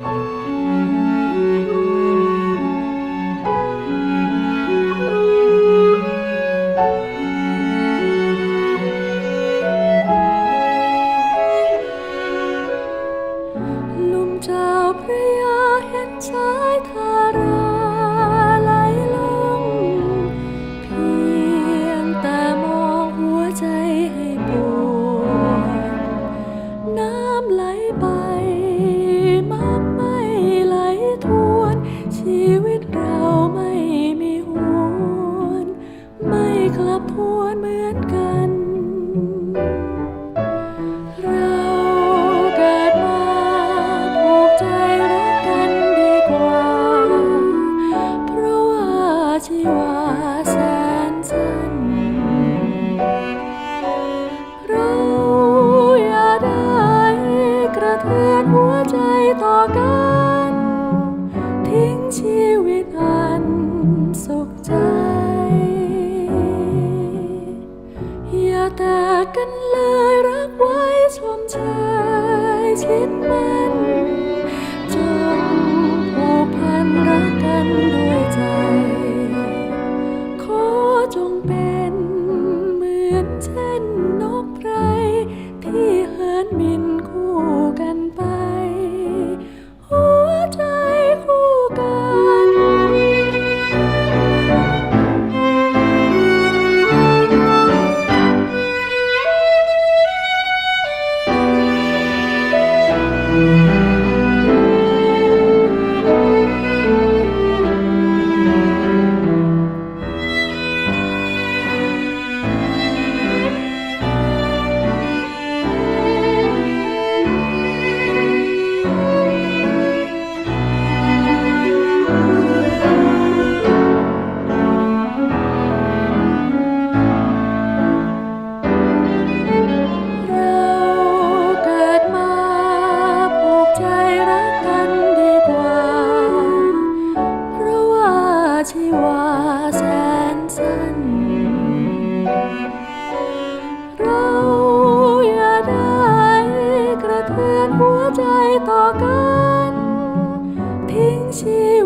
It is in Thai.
ลุ่มเจ้าพระยาเห็นชาทาราไหลลง เพียงแต่มองหัวใจให้ปวดน้ำไหลไป แตกกันเลยรักไว้ชมชายชิดมันจนผูกพันรักกันด้วยใจ ขอจงเป็น Tỏ 停息